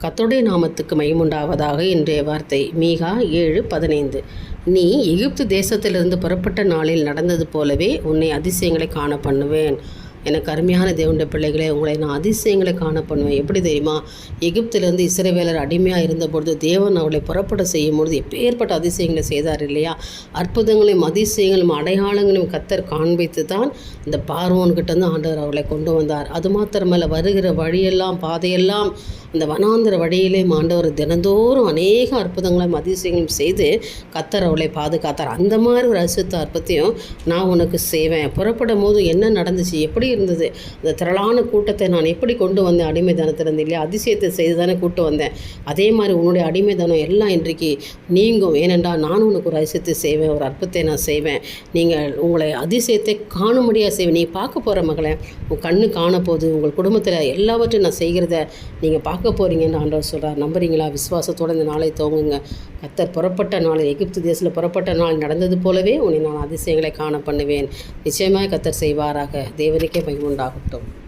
கத்தோடைய நாமத்துக்கு மையமுண்டாவதாக இன்றைய வார்த்தை. மீகா ஏழு பதினைந்து. நீ எகிப்து தேசத்திலிருந்து புறப்பட்ட நாளில் நடந்தது போலவே உன்னை அதிசயங்களை காண பண்ணுவேன் எனக்கு அருமையான தேவனுடைய பிள்ளைகளே உங்களை நான் அதிசயங்களை காண பண்ணுவேன் எப்படி தெரியுமா? எகிப்திலிருந்து இஸ்ரேவேலர் அடிமையாக இருந்தபொழுது தேவன் அவளை புறப்பட செய்யும் பொழுது எப்பேற்பட்ட அதிசயங்களை செய்தார் இல்லையா? அற்புதங்களையும் அதிசயங்களும் அடையாளங்களையும் கத்தர் காண்பித்து தான் இந்த பார்வோன்கிட்ட இருந்து ஆண்டவர் அவளை கொண்டு வந்தார். அது மாத்திரமல்ல வருகிற வழியெல்லாம் பாதையெல்லாம் இந்த வனாந்திர வழியிலே ஆண்டவர் தினந்தோறும் அநேக அற்புதங்களையும் அதிசயங்களும் செய்து கத்தர் அவளை பாதுகாத்தார். அந்த மாதிரி ஒரு அசுத்த அற்பத்தையும் நான் உனக்கு செய்வேன். புறப்படும் போது என்ன நடந்துச்சு? எப்படி இருந்தது? அந்த திரளான கூட்டத்தை நான் எப்படி கொண்டு வந்தேன்? அடிமைத்தனத்திலிருந்து இல்லையா? அதிசயத்தை செய்து தானே கூட்டு வந்தேன். அதே மாதிரி உன்னுடைய அடிமைத்தனம் எல்லாம் இன்றைக்கு நீங்கும். ஏனென்றால் நானும் உனக்கு ஒரு அதிசயத்தை செய்வேன் ஒரு அற்புதத்தை நான் செய்வேன். நீங்கள் உங்களை அதிசயத்தை காணும்படியாக செய்வேன். நீ பார்க்க போகிற மகளே உன் கண்ணு காண போகுது உங்கள் குடும்பத்தில் எல்லாவற்றையும் நான் செய்கிறத நீங்கள் பார்க்க போகிறீங்கன்னு ஆண்டவர் சொல்கிறார் நம்புறீங்களா? விசுவாசத்தோடு இந்த நாளை துவங்குங்க. கத்தர் புறப்பட்ட நாள் எகிப்து தேசத்தில் புறப்பட்ட நாள் நடந்தது போலவே உன்னை நான் அதிசயங்களை காண பண்ணுவேன். நிச்சயமாக கத்தர் செய்வாராக. தேவனுக்கே மகிமுண்டாகட்டும்